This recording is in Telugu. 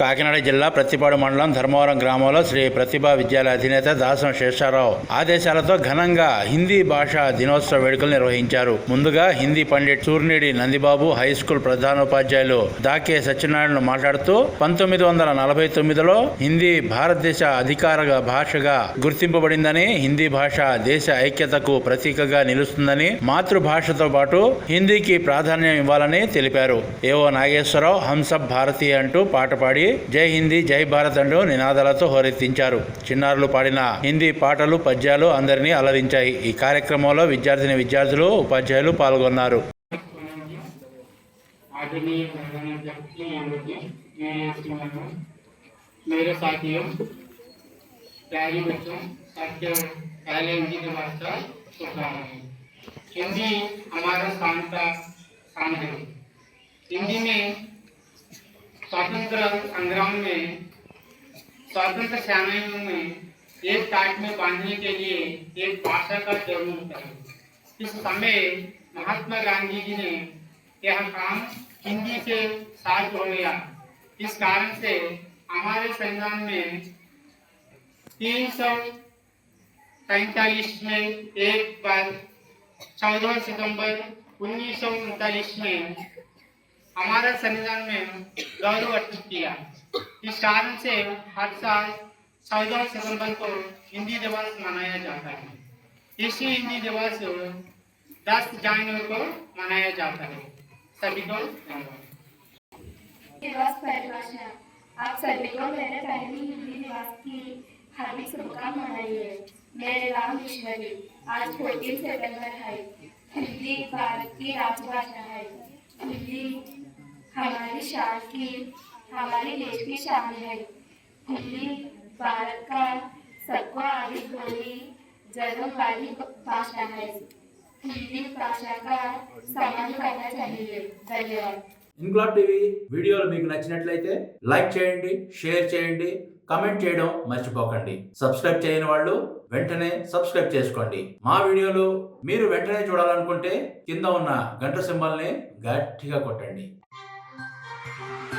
కాకినాడ జిల్లా ప్రతిపాడు మండలం ధర్మవరం గ్రామంలో శ్రీ ప్రతిభా విద్యాలయ అధినేత దాసం శేషారావు ఆదేశాలతో ఘనంగా హిందీ భాషా దినోత్సవ వేడుకలు నిర్వహించారు. ముందుగా హిందీ పండిట్ సూర్నిడి నందిబాబు హై స్కూల్ ప్రధానోపాధ్యాయులు దాకే సత్యనారాయణ మాట్లాడుతూ పంతొమ్మిది వందల నలభై తొమ్మిదిలో హిందీ భారతదేశ అధికార భాషగా గుర్తింపబడిందని హిందీ భాష దేశ ఐక్యతకు ప్రతీకగా నిలుస్తుందని మాతృభాషతో పాటు హిందీకి ప్రాధాన్యం ఇవ్వాలని తెలిపారు. ఏవో నాగేశ్వరరావు హంసబ్ భారతీయ అంటూ పాట పాడి జై హిందీ జై భారత్ అంటూ నినాదాలతో హోరెత్తించారు చిన్నారులు పాడిన హిందీ పాటలు పద్యాలు అందరినీ అలరించాయి ఈ కార్యక్రమంలో విద్యార్థిని విద్యార్థులు ఉపాధ్యాయులు పాల్గొన్నారు आदरणीय प्रधानाध्यक्ष जी मेरे साथियों प्यारे बच्चों सबके पहले हिंदी के वास्ता शुभकामनाएं हिंदी हमारा शान का शान है हिंदी में स्वतंत्र संग्राम में स्वतंत्र सेनानियों में एक टाट में बांधने के लिए एक भाषा का होता है। इस समय महात्मा गांधी जी ने यह काम हिंदी से साथ हो गया। इस कारण से हमारे संविधान में तीन सौ पैंतालीस में एक बार चौदह सितंबर उन्नीस सौ उनतालीस में हमारा संविधान में गौरव अर्पित किया। इस कारण से हर साल चौदह सितंबर को हिंदी दिवस मनाया जाता है। इसी हिंदी दिवस दस जनवरी को मनाया जाता है। सभी को आप सभी को मेरे पहली हिंदी दिवस की हार्दिक शुभकामनाएँ है। मेरे नाम ईश्वरी आज फोर्टीन सितंबर है। हिंदी भारत की राजभाषा है। हिंदी हमारी शान की हमारे देश की शान है हिंदी भारत का सबको आगे बोली जन्म वाली भाषा है हिंदी भाषा का सम्मान करना चाहिए धन्यवाद ఇంక్లాబ్ టీవీ వీడియోలు మీకు నచ్చినట్లయితే లైక్ చేయండి షేర్ చేయండి కమెంట్ చేయడం మర్చిపోకండి సబ్స్క్రైబ్ చేయని వాళ్ళు వెంటనే సబ్స్క్రైబ్ చేసుకోండి మా వీడియోలు మీరు వెంటనే చూడాలనుకుంటే కింద ఉన్న గంట సింబల్ని గట్టిగా కొట్టండి Thank you.